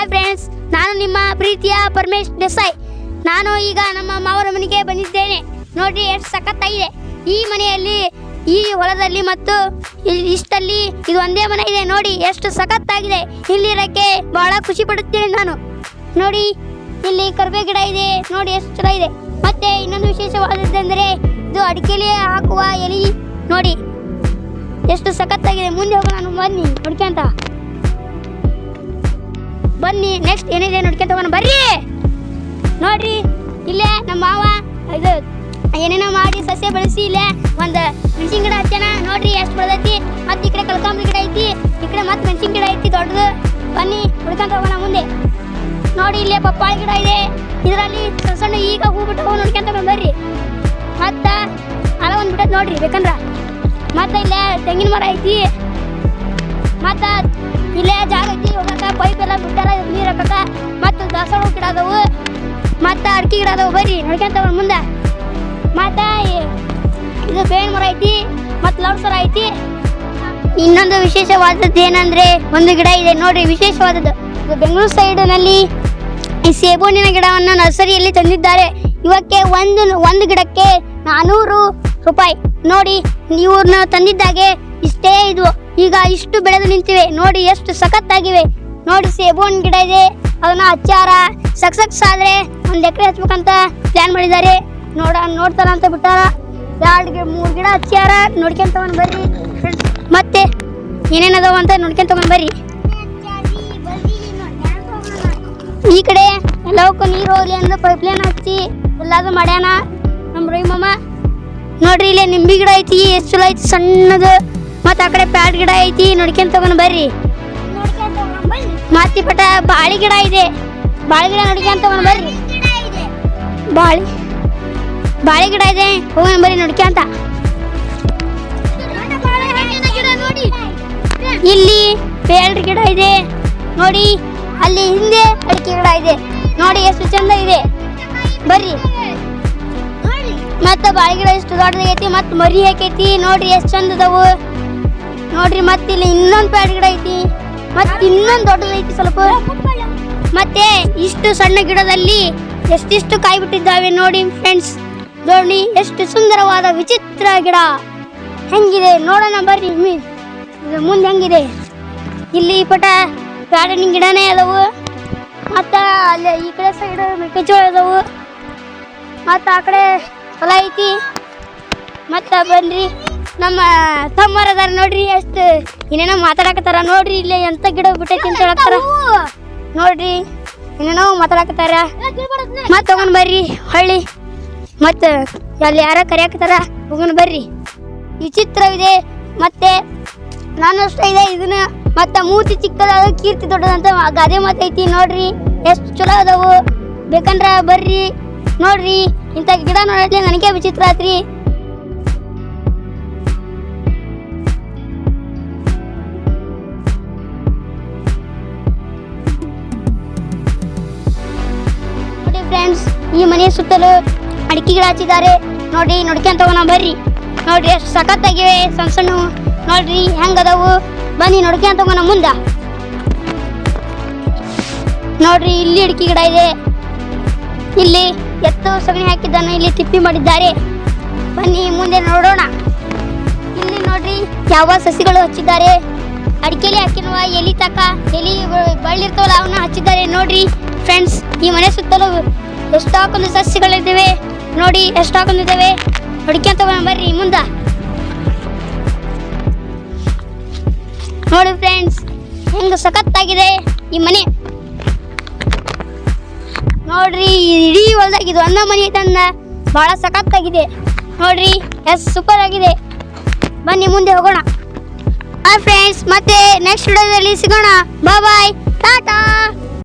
Hi friends ನಾನು ನಿಮ್ಮ ಪ್ರೀತಿಯ ಪರಮೇಶ್ ದೇಸಾಯಿ. ನಾನು ಈಗ ನಮ್ಮ ಮಾವರ ಮನೆಗೆ ಬಂದಿದ್ದೇನೆ. ನೋಡ್ರಿ, ಎಷ್ಟು ಸಖತ್ತಾಗಿದೆ. ಈ ಮನೆಯಲ್ಲಿ, ಈ ಹೊಲದಲ್ಲಿ ಮತ್ತು ಇಷ್ಟಲ್ಲಿ ಇದು ಒಂದೇ ಮನೆ ಇದೆ. ನೋಡಿ, ಎಷ್ಟು ಸಖತ್ತಾಗಿದೆ. ಇಲ್ಲಿರಕ್ಕೆ ಬಹಳ ಖುಷಿ ಪಡುತ್ತೇನೆ ನಾನು. ನೋಡಿ, ಇಲ್ಲಿ ಕರ್ಬೇ ಗಿಡ ಇದೆ. ನೋಡಿ, ಎಷ್ಟು ಚೆನ್ನಾಗಿದೆ. ಮತ್ತೆ ಇನ್ನೊಂದು ವಿಶೇಷವಾದದ್ದೆಂದರೆ, ಇದು ಅಡಿಕೆಲಿ ಹಾಕುವ ಎಲಿ. ನೋಡಿ, ಎಷ್ಟು ಸಖತ್ತಾಗಿದೆ. ಮುಂದೆ ಹೋಗೋಣ, ನಾನು ಬನ್ನಿ. ನೋಡ್ಕೊಂತ. ಬನ್ನಿ ನೆಕ್ಸ್ಟ್ ಏನಿದೆ ನೋಡ್ಕೊಂತ ಹೋಗೋಣ ಬರ್ರಿ. ನೋಡ್ರಿ, ಇಲ್ಲೇ ನಮ್ಮ ಮಾವ, ಇದು, ಏನೇನೋ ಮಾಡಿ ಸಸ್ಯ ಬೆಳೆಸಿ ಇಲ್ಲೇ ಒಂದು ಮೆಣಸಿನ ಗಿಡ ಹಚ್ಚಾನ ನೋಡ್ರಿ, ಎಷ್ಟು ಬೆಳೆದೈತಿ ಮತ್ತೆ ಈ ಕಡೆ ಕಲ್ಕಾಂಬ್ರಿ ಗಿಡ ಐತಿ. ಈ ಕಡೆ ಮತ್ತೆ ಮೆಣಸಿನ ಗಿಡ ಐತಿ, ದೊಡ್ಡದು. ಬನ್ನಿ ಹುಡ್ಕೊಂತ ಹೋಗೋಣ ಮುಂದೆ. ನೋಡಿ, ಇಲ್ಲೇ ಪಪ್ಪಾಳ ಗಿಡ ಇದೆ. ಇದರಲ್ಲಿ ಸಣ್ಣ ಸಣ್ಣ ಈಗ ಹೂ ಬಿಟ್ಟು ನೋಡ್ಕೊಂತ ಬರ್ರಿ. ಮತ್ತೆ ಅಲ ಒಂದು ಬಿಟ್ಟದ್ ನೋಡ್ರಿ, ಬೇಕಂದ್ರ. ಮತ್ತೆ ಇಲ್ಲೇ ತೆಂಗಿನ ಮರ ಐತಿ. ಮತ್ತೆ ಇಲ್ಲೇ ಜಾಗ ಐತಿ ಮತ್ತ ಅಡಿಕೆ ಗಿಡ ಅದಾವ ಬರ್ರಿ ನಡ್ಕೊಂತ ಮುಂದೆ. ಮತ್ತ ಇದು ಬೇವಿನ ಮರ ಐತಿ, ಮತ್ತ ಸರ ಐತಿ. ಇನ್ನೊಂದು ವಿಶೇಷವಾದದ್ದು ಏನಂದ್ರೆ ಒಂದು ಗಿಡ ಇದೆ ನೋಡ್ರಿ, ವಿಶೇಷವಾದದ್ದು. ಇದು ಬೆಂಗಳೂರು ಸೈಡ್ನಲ್ಲಿ ಈ ಸೇಬುಣ್ಣಿನ ಗಿಡವನ್ನು ನರ್ಸರಿಯಲ್ಲಿ ತಂದಿದ್ದಾರೆ. ಇವಕ್ಕೆ ಒಂದು ಒಂದು ಗಿಡಕ್ಕೆ ನಾನೂರು ರೂಪಾಯಿ. ನೋಡಿ ಇವ್ರನ್ನ ತಂದಿದ್ದಾಗೆ ಇಷ್ಟೇ ಇದು. ಈಗ ಇಷ್ಟು ಬೆಳೆದು ನಿಂತಿವೆ. ನೋಡಿ, ಎಷ್ಟು ಸಖತ್ತಾಗಿವೆ. ನೋಡಿ ಸೇಬು ಗಿಡ ಇದೆ, ಅದನ್ನ ಹಚ್ಚಾರ ಸಕ್ಸಸ್ ಆದ್ರೆ ಒಂದು ಎಕರೆ ಹಚ್ಬೇಕಂತ ಪ್ಲಾನ್ ಮಾಡಿದಾರೆ. ನೋಡ ನೋಡ್ತಾರ ಅಂತ ಬಿಟ್ಟಾರ. ಎರಡ್ ಮೂರ್ ಮೂರು ಗಿಡ ಹಚ್ಚಾರ ನೋಡ್ಕೊಂತ ತಗೊಂಡ್ ಬರ್ರಿ. ಮತ್ತೆ ಏನೇನದಾವ ಅಂತ ನೋಡ್ಕೊಂತ ತಗೊಂಡ್ ಬರ್ರಿ. ಈ ಕಡೆ ಎಲ್ಲವಕ್ಕೂ ನೀರು ಹೋಗ್ಲಿ ಅಂದ್ರೆ ಪೈಪ್ ಲೈನ್ ಹಚ್ಚಿ ಎಲ್ಲಾದ್ರೂ ಮಾಡ್ಯಾನ ನಮ್ಮ ರವಿ ಮಾಮ. ನೋಡ್ರಿ ಇಲ್ಲಿ ನಿಂಬಿ ಗಿಡ ಐತಿ ಎಷ್ಟು ಚಲೋ ಐತಿ ಸಣ್ಣದು. ಮತ್ತೆ ಆ ಕಡೆ ಪ್ಯಾಡ್ ಗಿಡ ಐತಿ ನೋಡ್ಕೊಂತ ತಗೊಂಡ್ ಬರ್ರಿ. ಮಾತಿ ಪಟ ಬಾಳಿ ಗಿಡ ಇದೆ. ಬಾಳಿ ಗಿಡ ತಗೊಂಡ್ ಬರ್ರಿ. ಬಾಳಿ. ಬಾಳೆ ಗಿಡ ಇದೆ, ಹೋಗೋಣ ಬರ್ರಿ ನೋಡ್ಕೊಂತ ಇಲ್ಲಿ ಬೇಳ್ರಿ ಗಿಡ ಇದೆ, ನೋಡಿ, ಅಲ್ಲಿ ಹಿಂದೆ ಅಡಿಕೆ ಗಿಡ ಇದೆ. ನೋಡಿ, ಎಷ್ಟು ಚಂದ ಇದೆ. ಬರ್ರಿ. ಮತ್ತ ಬಾಳೆ ಗಿಡ ಎಷ್ಟು ದೊಡ್ಡದೈತಿ ಮತ್ತೆ ಮರಿ ಹಾಕೈತಿ, ನೋಡ್ರಿ, ಎಷ್ಟು ಚಂದ ಅದಾವು ನೋಡ್ರಿ, ಮತ್ತ ಇಲ್ಲಿ ಇನ್ನೊಂದು ಪ್ಯಾಡ್ ಗಿಡ ಐತಿ, ಮತ್ತೆ ಇನ್ನೊಂದು ದೊಡ್ಡದೈತಿ ಸ್ವಲ್ಪ. ಮತ್ತೆ ಇಷ್ಟು ಸಣ್ಣ ಗಿಡದಲ್ಲಿ ಎಷ್ಟಿಷ್ಟು ಕಾಯಿ ಬಿಟ್ಟಿದ್ದಾವೆ ನೋಡಿ ಫ್ರೆಂಡ್ಸ್ ನೋಡಿ ಎಷ್ಟು ಸುಂದರವಾದ ವಿಚಿತ್ರ ಗಿಡ. ಹೆಂಗಿದೆ? ನೋಡೋಣ ಬರ್ರಿ ಮುಂದೆ ಹೆಂಗಿದೆ? ಇಲ್ಲಿ ಪಟ ಗಾರ್ಡನಿಂಗ್ ಗಿಡನೇ ಅದಾವು. ಮತ್ತ ಅಲ್ಲಿ ಈ ಕಡೆ ಸೈಡ್ ಮೆಕ್ಕೆಜೋಳ ಅದಾವು. ಮತ್ತ ಆ ಕಡೆ ಹೊಲ ಐತಿ. ಮತ್ತ ಬನ್ರಿ, ನಮ್ಮ ತಮ್ಮರದಾರ ನೋಡ್ರಿ ಎಷ್ಟು ಏನೇನೋ ಮಾತಾಡಕತ್ತಾರ ನೋಡ್ರಿ ಇಲ್ಲಿ ಎಂತ ಗಿಡ ಬಿಟ್ಟೈತಿ ಅಂತ ಹೇಳತ್ತಾರ. ನೋಡ್ರಿ, ಇನ್ನೇನೋ ಮಾತಾಡಕತ್ತಾರ. ಮತ್ತೆ ತಗೊಂಡ್ ಬರ್ರಿ, ಹೊಳ್ಳಿ. ಮತ್ತೆ ಅಲ್ಲಿ ಯಾರ ಕರಿಯಾಕತ್ತಾರ ಹೋಗೋಣ ಬರ್ರಿ. ವಿಚಿತ್ರವಿದೆ, ಮತ್ತೆ ನಾನು ಅಷ್ಟೇ ಇದೆ, ಇದನ್ನ ಮತ್ತೆ ಮೂರ್ತಿ ಚಿಕ್ಕದಾದ ಕೀರ್ತಿ ದೊಡ್ಡದಂತ ಗಾದೆ ಮಾತೈತಿ ನೋಡ್ರಿ. ಎಷ್ಟು ಚಲೋ ಅದಾವು. ಬೇಕಂದ್ರ ಬರ್ರಿ, ನೋಡ್ರಿ. ಇಂಥ ಗಿಡ ನೋಡತ್ಲೆ ನನಗೆ ವಿಚಿತ್ರ ಆತ್ರಿ. ಫ್ರೆಂಡ್ಸ್ ಈ ಮನೆಯ ಸುತ್ತಲೂ ಅಡಿಕೆ ಗಿಡ ಹಚ್ಚಿದ್ದಾರೆ. ನೋಡ್ರಿ ನೋಡ್ಕೊಂತ ಹೋಗೋಣ ಬರ್ರಿ. ನೋಡ್ರಿ ಎಷ್ಟು ಸಖತ್ತಾಗಿವೆ ಸಣ್ಣ ಸಣ್ಣ ನೋಡ್ರಿ, ಹೆಂಗದವು? ಬನ್ನಿ, ನೋಡ್ಕೊಂತ ಹೋಗೋಣ ಮುಂದ. ನೋಡ್ರಿ, ಇಲ್ಲಿ ಅಡಿಕೆ ಗಿಡ ಇದೆ. ಇಲ್ಲಿ ಎತ್ತು ಸಗಣಿ ಹಾಕಿದ್ದಾನೆ, ಇಲ್ಲಿ ತಿಪ್ಪಿ ಮಾಡಿದ್ದಾರೆ. ಬನ್ನಿ, ಮುಂದೆ ನೋಡೋಣ. ಇಲ್ಲಿ ನೋಡ್ರಿ, ಯಾವ ಸಸಿಗಳು ಹಚ್ಚಿದ್ದಾರೆ. ಅಡಿಕೆಲಿ ಹಾಕಿರುವ ಎಲಿ ತಕ, ಎಲಿ ಬಳ್ಳಿರ್ತಾವಲ್ಲ, ಅವನ್ನ ಹಚ್ಚಿದ್ದಾರೆ. ನೋಡ್ರಿ ಫ್ರೆಂಡ್ಸ್ ಈ ಮನೆ ಸುತ್ತಲೂ ಎಷ್ಟೊಂದು ಸಸ್ಯಗಳಿದ್ದಾವೆ ನೋಡಿ ಎಷ್ಟೊಂದಿದ್ದಾವೆ ಹುಡುಕಿ ಹೋಗೋಣ ಬರ್ರಿ ಮುಂದ. ನೋಡಿ ಫ್ರೆಂಡ್ಸ್ ಹೆಂಗ ಸಖತ್ತಾಗಿದೆ ಈ ಮನೆ. ನೋಡ್ರಿ, ಇಡೀ ಹೊಲ್ದಾಗ ಇದು ಒಂದ ಮನೆ ತಂದ ಬಹಳ ಸಖತ್ತಾಗಿದೆ. ನೋಡ್ರಿ, ಎಸ್ ಸೂಪರ್ ಆಗಿದೆ. ಬನ್ನಿ ಮುಂದೆ ಹೋಗೋಣ. ಹಾಯ್ ಫ್ರೆಂಡ್ಸ್ ಮತ್ತೆ ನೆಕ್ಸ್ಟ್ ವಿಡಿಯೋದಲ್ಲಿ ಸಿಗೋಣ. ಬಾಯ್ ಟಾಟಾ